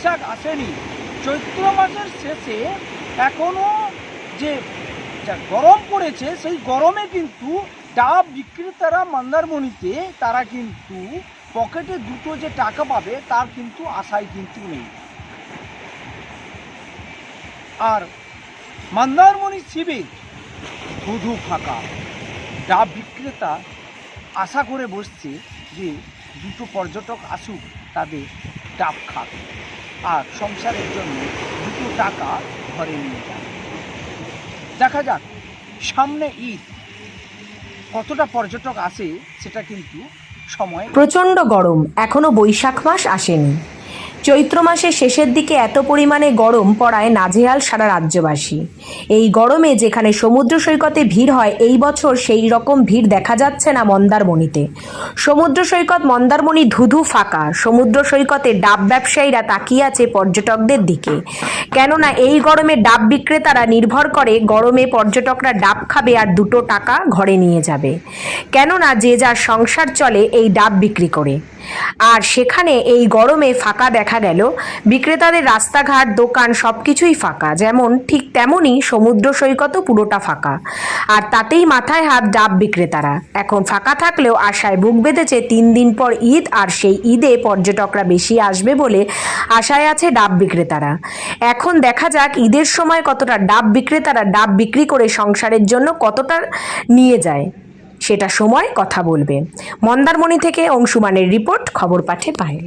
বৈশাখ আসেনি। চৈত্র মাসের শেষে এখনও যে গরম পড়েছে, সেই গরমে কিন্তু ডাব বিক্রেতারা মন্দারমণিতে, তারা কিন্তু পকেটে দুটো যে টাকা পাবে, তার কিন্তু আশাই কিন্তু নেই। আর মন্দারমণি শিবির শুধু ফাঁকা। ডাব বিক্রেতা আশা করে বসছে যে দুটো পর্যটক আসুক, তাদের ডাব খান আর সংসারের জন্য দুটো টাকা ঘরে নিয়ে যান দেখা যাক, সামনে ঈদ। কতটা পর্যটক আসে সেটা কিন্তু সময় প্রচণ্ড গরম। এখনও বৈশাখ মাস আসেনি। চৈত্র মাসের শেষের দিকে এত পরিমাণে গরম পড়ায় নাজেহাল সারা রাজ্যবাসী। এই গরমে যেখানে সমুদ্র সৈকতে ভিড় হয়, এই বছর সেই রকম ভিড় দেখা যাচ্ছে না মন্দারমণিতে। সমুদ্র সৈকত মন্দারমণি ধুধু ফাঁকা। সমুদ্র সৈকতে ডাব ব্যবসায়ীরা তাকিয়ে আছে পর্যটকদের দিকে। কেননা এই গরমে ডাব বিক্রেতারা নির্ভর করে গরমে পর্যটকরা ডাব খাবে আর দুটো টাকা ঘরে নিয়ে যাবে। কেননা যে যার সংসার চলে এই ডাব বিক্রি করে। আর সেখানে এই গরমে ফাঁকা দেখা গেল। বিক্রেতাদের রাস্তাঘাট, দোকান সব কিছুই ফাঁকা। যেমন ঠিক তেমনই সমুদ্র সৈকতও পুরোটা ফাঁকা। আর তাতেই মাথায় হাত ডাব বিক্রেতারা। এখন ফাঁকা থাকলেও আশায় বুক বেঁধেছে তিন দিন পর ঈদ, আর সেই ঈদে পর্যটকরা বেশি আসবে বলে আশায় আছে ডাব বিক্রেতারা। এখন দেখা যাক ঈদের সময় কতটা ডাব বিক্রেতারা ডাব বিক্রি করে সংসারের জন্য কতটা নিয়ে যায়। সেটা সময় কথা বলবে। মন্দারমণি থেকে অংশুমানের রিপোর্ট, খবর পাঠে Payel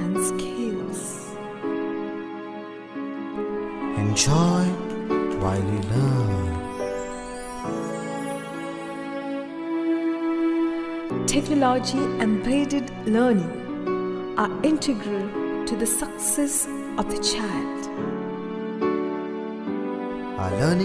and skills. Enjoy while you learn. Technology and embedded learning are integral to the success of the child. Our learning